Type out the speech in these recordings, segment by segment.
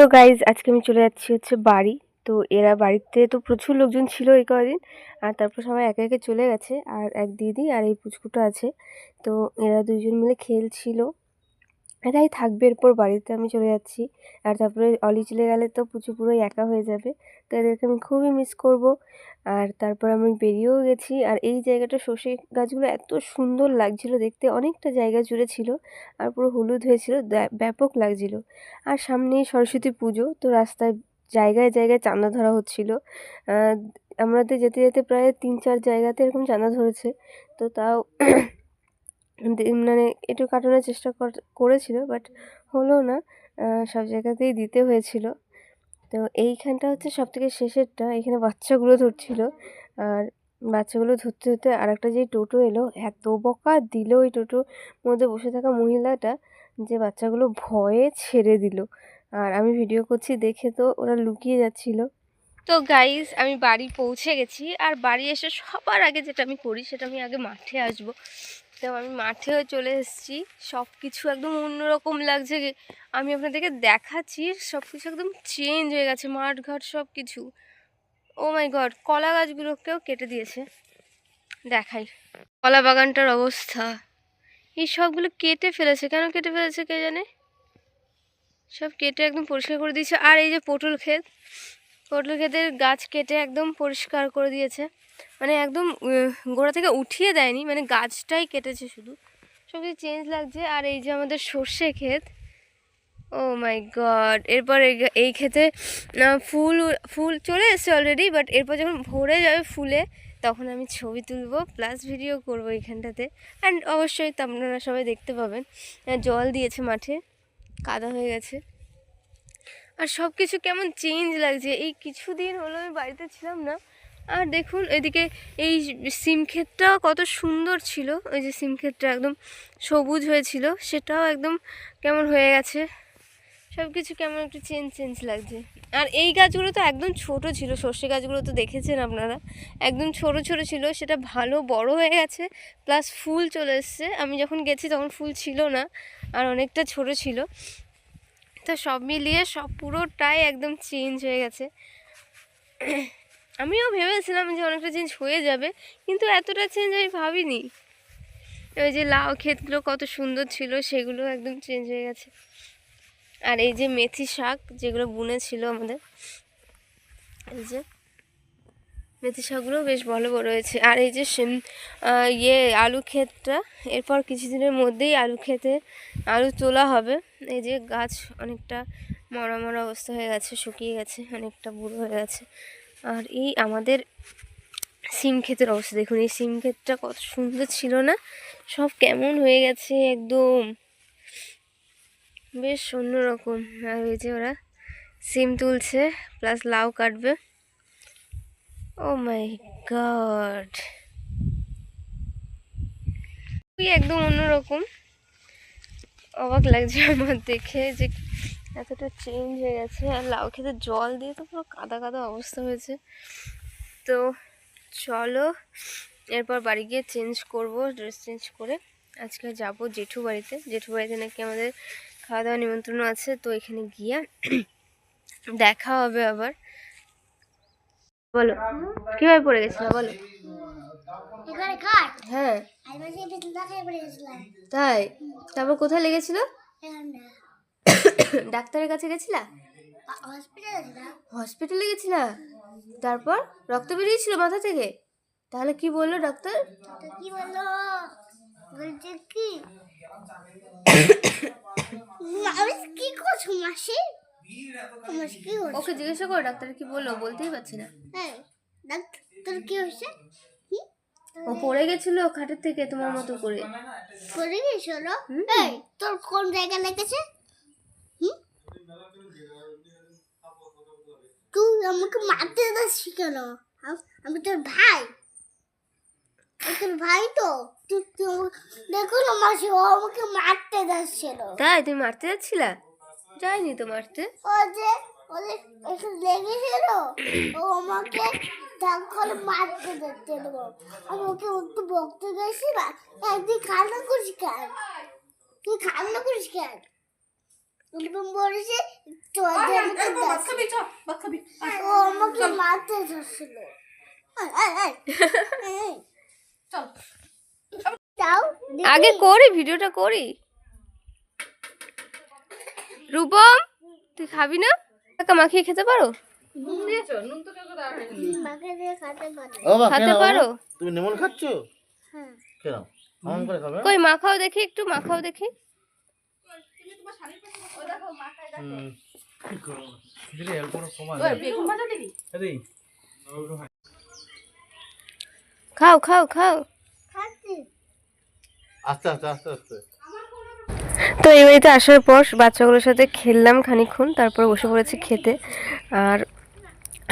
তো গাইজ আজকে আমি চলে যাচ্ছি হচ্ছে বাড়ি। তো এরা বাড়িতে তো প্রচুর লোকজন ছিল এই কদিন আর তারপর সবাই একে একে চলে গেছে। আর এক দিদি আর এই পুচকুটা আছে। তো এরা দুজন মিলে খেলছিল। এরাই থাকবে এরপর বাড়িতে আমি চলে যাচ্ছি। আর তারপরে অলি চলে গেলে তো পুচু পুরোই একা হয়ে যাবে। তো এদেরকে আমি খুবই মিস করব। আর তারপর আমি বেরিয়েও গেছি। আর এই জায়গাটা সর্ষে গাছগুলো এত সুন্দর লাগছিল দেখতে। অনেকটা জায়গা জুড়ে ছিল। আর পুরো হলুদ হয়েছিল। ব্যাপক লাগছিল। আর সামনেই সরস্বতী পুজো। তো রাস্তায় জায়গায় জায়গায় চাঁদা ধরা হচ্ছিল। আমাদের যেতে যেতে প্রায় তিন চার জায়গাতে এরকম চাঁদা ধরেছে। তো তাও মানে একটু কাটানোর চেষ্টা কর- করেছিল বাট হলো না। সব জায়গাতেই দিতে হয়েছিল। তো এইখানটা হচ্ছে সব থেকে শেষেরটা, এখানে বাচ্চাগুলো ধরছিল। আর বাচ্চাগুলো ধরতে ধরতে আর একটা যে টোটো এলো, এত বকা দিল ওই টোটোর মধ্যে বসে থাকা মহিলাটা যে বাচ্চাগুলো ভয়ে ছেড়ে দিল। আর আমি ভিডিও করছি দেখে তো ওরা লুকিয়ে যাচ্ছিল। তো গাইজ আমি বাড়ি পৌঁছে গেছি। আর বাড়ি এসে সবার আগে যেটা আমি করি, সেটা আমি আগে মাঠে আসব। তো আমি মাঠেও চলে এসেছি। সব কিছু একদম অন্যরকম লাগছে আমি আপনাদেরকে দেখাচ্ছি সব কিছু একদম চেঞ্জ হয়ে গেছে মাঠ ঘাট সব কিছু ও মাই গড কলা গাছগুলোকেও কেটে দিয়েছে। দেখাই, কলা বাগানটার অবস্থা। এই সবগুলো কেটে ফেলেছে, কেন কেটে ফেলেছে কে জানে? সব কেটে একদম পরিষ্কার করে দিয়েছে। আর এই যে পটল ক্ষেত পটল ক্ষেতের গাছ কেটে একদম পরিষ্কার করে দিয়েছে। মানে একদম গোড়া থেকে উঠিয়ে দেয়নি মানে গাছটাই কেটেছে শুধু। সব কিছু চেঞ্জ লাগছে। আর এই যে আমাদের সর্ষে ক্ষেত ও মাই গড এরপর এই ক্ষেতে ফুল ফুল চলে এসেছে অলরেডি বাট এরপর যখন ভরে যাবে ফুলে, তখন আমি ছবি তুলব প্লাস ভিডিও করব এইখানটাতে। অ্যান্ড অবশ্যই আপনারা সবাই দেখতে পাবেন। জল দিয়েছে মাঠে, কাদা হয়ে গেছে। আর সব কিছু কেমন চেঞ্জ লাগছে। এই কিছুদিন হলো আমি বাড়িতে ছিলাম না। আর দেখুন, এদিকে এই সিম ক্ষেতটা কত সুন্দর ছিল। ওই যে সিম ক্ষেতটা একদম সবুজ হয়েছিল। সেটাও একদম কেমন হয়ে গেছে। সব কিছু কেমন একটু চেঞ্জ চেঞ্জ লাগছে। আর এই গাছগুলো তো একদম ছোট ছিল। সর্ষে গাছগুলো তো দেখেছেন আপনারা? একদম ছোট ছোট ছিল। সেটা ভালো বড় হয়ে গেছে। প্লাস ফুল চলে এসছে। আমি যখন গেছি তখন ফুল ছিল না। আর অনেকটা ছোট ছিল। তো সব মিলিয়ে সব পুরোটাই একদম চেঞ্জ হয়ে গেছে। আমিও ভেবেছিলাম যে অনেকটা চেঞ্জ হয়ে যাবে, কিন্তু এতটা চেঞ্জ আমি ভাবিনি। ওই যে লাউ ক্ষেতগুলো কত সুন্দর ছিল, সেগুলো একদম চেঞ্জ হয়ে গেছে। আর এই যে মেথি শাক যেগুলো বুনেছিল আমাদের, এই যে মেথি শাকগুলো বেশ ভালো হয়েছে আর এই যে ইয়ে আলু ক্ষেতটা, এরপর কিছুদিনের মধ্যেই আলু ক্ষেতে আলু তোলা হবে। এই যে গাছ অনেকটা মরা মরা অবস্থা হয়ে গেছে, শুকিয়ে গেছে, অনেকটা বুড়ো হয়ে গেছে। আর এই আমাদের সিম ক্ষেতের অবস্থা, দেখুন, এই সিম ক্ষেতটা কত সুন্দর ছিল না? সব কেমন হয়ে গেছে একদম। বেশ অন্যরকম। আর এই যে ওরা সিম তুলছে, প্লাস লাউ কাটবে। ও মাই গড একদম অন্যরকম। অবাক লাগছে আমার দেখে যে এতটা চেঞ্জ হয়ে গেছে। আর লাউ খেতে জল দিয়ে তো পুরো কাদা কাদা অবস্থা হয়েছে। তো চলো, এরপর বাড়ি গিয়ে চেঞ্জ করব ড্রেস চেঞ্জ করে। আজকে যাব জেঠু বাড়িতে। জেঠু বাড়িতে নাকি আমাদের খাওয়া দাওয়া নিমন্ত্রণ আছে। তো এখানে গিয়ে দেখা হবে আবার। বলো। কীভাবে পড়ে গেছিল বলো। হ্যাঁ। তাই? তারপর কোথায় লেগেছিল? ডাক্তারের কাছে গেছিলা? হসপিটালে গেছিলা? তারপর রক্ত বেরিয়েছিল মাথা থেকে? তাহলে কি বলল ডাক্তার? কি বলল? কি? কি করছ মাসি? ওকে জিজ্ঞাসা করো ডাক্তার কি বলল? বলতেই পারছি না। হ্যাঁ ডাক্তার তোর কি হয়েছে? ও পড়ে গেছিল খাটের থেকে তোমার মতো করে। পড়ে গেছিল? এই তোর কোন জায়গা লেগেছে? তুই আমাকে মারতে যাচ্ছি কেন? আমি তোর ভাই। তোর ভাই তো। দেখো না মাসি ও আমাকে মারতে যাচ্ছিল। তাই তুমি মারতে যাচ্ছিলা? যাইনি তো? মারতে ও যে লেগেছিল ও আমাকে তখন মারতে যাচ্ছিল আমি ওকে একটু বকতে গেছি না একদিন কান্না করিস কেন? তুই কান্না করিস কেন? রূপম বলেছে তো ও আমাকে মারতে ধরছিল। আগে করি ভিডিওটা করি। রূপম তুই খাবি না? টাকা মাখিয়ে খেতে পারো? নুন দিয়েছ নুন তো কেউ দেওয়া হয়নি মাকে দিয়ে খাতে পারে ও বাবা, খাতে খেয়ে নাও, পারো? তুমি নেমন খাচ্ছ হ্যাঁ কই মাখাও দেখি একটু মাখাও দেখি খাও খাও খাও। আস্তে আস্তে আস্তে আস্তে। তো এই বাড়িতে আসার পর বাচ্চাগুলোর সাথে খেললাম খানিক্ষণ তারপর বসে পড়েছি খেতে। আর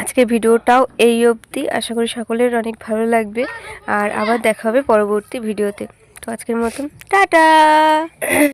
আজকে ভিডিওটাও এই অবধি। আশা করি সকলের অনেক ভালো লাগবে। আর আবার দেখা হবে পরবর্তী ভিডিওতে। তো আজকের মতন, টাটা!